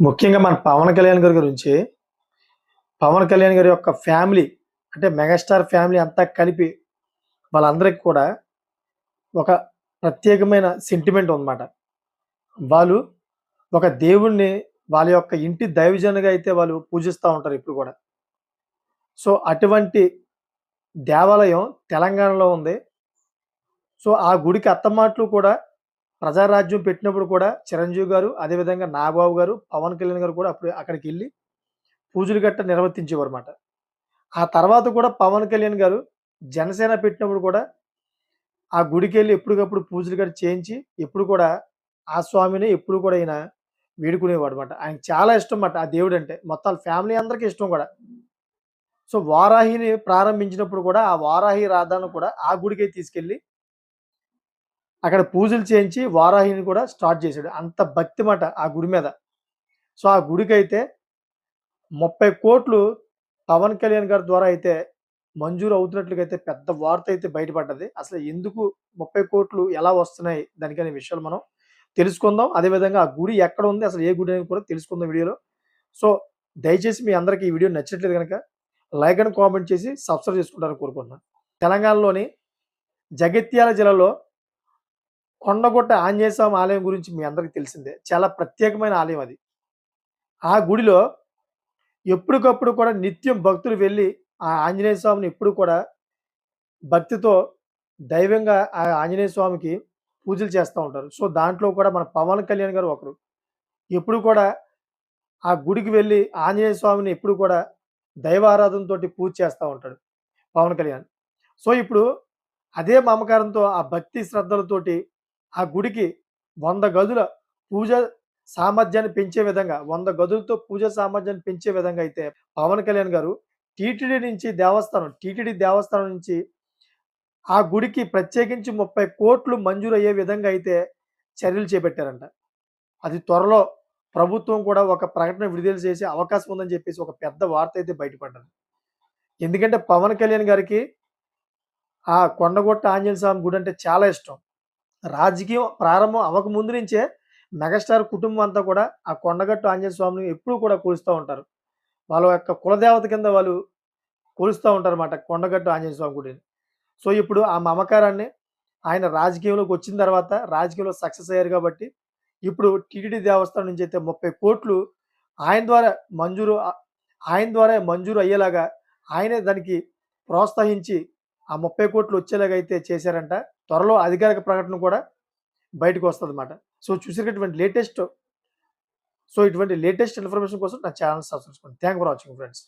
ముఖ్యంగా మన పవన్ కళ్యాణ్ గారి గురించి పవన్ కళ్యాణ్ గారి యొక్క ఫ్యామిలీ అంటే మెగాస్టార్ ఫ్యామిలీ అంతా కలిపి వాళ్ళందరికీ కూడా ఒక ప్రత్యేకమైన సెంటిమెంట్ ఉందన్నమాట. వాళ్ళు ఒక దేవుణ్ణి వాళ్ళ యొక్క ఇంటి దైవజనుగా అయితే వాళ్ళు పూజిస్తూ ఉంటారు ఇప్పుడు కూడా. సో అటువంటి దేవాలయం తెలంగాణలో ఉంది. సో ఆ గుడికి అత్తమాట్లు కూడా ప్రజారాజ్యం పెట్టినప్పుడు కూడా చిరంజీవి గారు అదేవిధంగా నాగబాబు గారు పవన్ కళ్యాణ్ గారు కూడా అప్పుడు అక్కడికి వెళ్ళి పూజలు గట్ట నిర్వర్తించేవారు అనమాట ఆ తర్వాత కూడా పవన్ కళ్యాణ్ గారు జనసేన పెట్టినప్పుడు కూడా ఆ గుడికి వెళ్ళి ఎప్పటికప్పుడు పూజలు గట్ట చేయించి ఎప్పుడు కూడా ఆ స్వామిని ఎప్పుడు కూడా ఆయన వేడుకునేవాడు అనమాట ఆయన చాలా ఇష్టం అన్నమాట ఆ దేవుడు అంటే మొత్తం ఫ్యామిలీ అందరికీ ఇష్టం కూడా. సో వారాహిని ప్రారంభించినప్పుడు కూడా ఆ వారాహి రాధాను కూడా ఆ గుడికే తీసుకెళ్ళి అక్కడ పూజలు చేయించి వారాహిని కూడా స్టార్ట్ చేశాడు. అంత భక్తి మాట ఆ గుడి మీద. సో ఆ గుడికైతే ముప్పై కోట్లు పవన్ కళ్యాణ్ గారి ద్వారా అయితే మంజూరు అవుతున్నట్లుగా అయితే పెద్ద వార్త అయితే బయటపడ్డది. అసలు ఎందుకు ముప్పై కోట్లు ఎలా వస్తున్నాయి దానికనే విషయాలు మనం తెలుసుకుందాం. అదేవిధంగా ఆ గుడి ఎక్కడ ఉంది అసలు ఏ గుడి అని కూడా తెలుసుకుందాం వీడియోలో. సో దయచేసి మీ అందరికీ ఈ వీడియో నచ్చినట్లేదు కనుక లైక్ అండ్ కామెంట్ చేసి సబ్స్క్రైబ్ చేసుకుంటారని కోరుకుంటున్నాను. తెలంగాణలోని జగిత్యాల జిల్లాలో కొండగొట్ట ఆంజనేయ స్వామి ఆలయం గురించి మీ అందరికీ తెలిసిందే. చాలా ప్రత్యేకమైన ఆలయం అది. ఆ గుడిలో ఎప్పటికప్పుడు కూడా నిత్యం భక్తులు వెళ్ళి ఆ ఆంజనేయ స్వామిని ఎప్పుడు కూడా భక్తితో దైవంగా ఆ ఆంజనేయ స్వామికి పూజలు చేస్తూ ఉంటారు. సో దాంట్లో కూడా మన పవన్ కళ్యాణ్ గారు ఒకరు. ఎప్పుడు కూడా ఆ గుడికి వెళ్ళి ఆంజనేయ స్వామిని ఎప్పుడు కూడా దైవారాధనతో పూజ చేస్తూ ఉంటాడు పవన్ కళ్యాణ్. సో ఇప్పుడు అదే మమకారంతో ఆ భక్తి శ్రద్ధలతోటి ఆ గుడికి వంద గదుల పూజ సామర్థ్యాన్ని పెంచే విధంగా వంద గదులతో పూజ సామర్థ్యాన్ని పెంచే విధంగా అయితే పవన్ కళ్యాణ్ గారు టీటీడీ నుంచి దేవస్థానం టీటీడీ దేవస్థానం నుంచి ఆ గుడికి ప్రత్యేకించి ముప్పై కోట్లు మంజూరు అయ్యే విధంగా అయితే చర్యలు చేపట్టారంట. అది త్వరలో ప్రభుత్వం కూడా ఒక ప్రకటన విడుదల చేసే అవకాశం ఉందని చెప్పేసి ఒక పెద్ద వార్త అయితే బయటపడ్డది. ఎందుకంటే పవన్ కళ్యాణ్ గారికి ఆ కొండగొట్ట ఆంజనేయ స్వామి గుడి అంటే చాలా ఇష్టం. రాజకీయం ప్రారంభం అవ్వక ముందు నుంచే మెగాస్టార్ కుటుంబం అంతా కూడా ఆ కొండగట్టు ఆంజనేయ స్వామిని ఎప్పుడూ కూడా కొలుస్తూ ఉంటారు. వాళ్ళ యొక్క కులదేవత కింద వాళ్ళు కొలుస్తూ ఉంటారు అన్నమాట కొండగట్టు ఆంజనేయ స్వామి గుడిని. సో ఇప్పుడు ఆ మమకారాన్ని ఆయన రాజకీయంలోకి వచ్చిన తర్వాత రాజకీయంలో సక్సెస్ అయ్యారు కాబట్టి ఇప్పుడు టీటీడీ దేవస్థానం నుంచి అయితే ముప్పై కోట్లు ఆయన ద్వారా మంజూరు ఆయన ద్వారా మంజూరు అయ్యేలాగా ఆయనే దానికి ప్రోత్సహించి ఆ ముప్పై కోట్లు వచ్చేలాగా అయితే చేశారంట. త్వరలో అధికారిక ప్రకటన కూడా బయటకు వస్తుంది అనమాట సో చూసినటువంటి లేటెస్ట్ సో ఇటువంటి లేటెస్ట్ ఇన్ఫర్మేషన్ కోసం నా ఛానల్ సబ్స్క్రైబ్ చేసుకోండి. Thank for watching friends.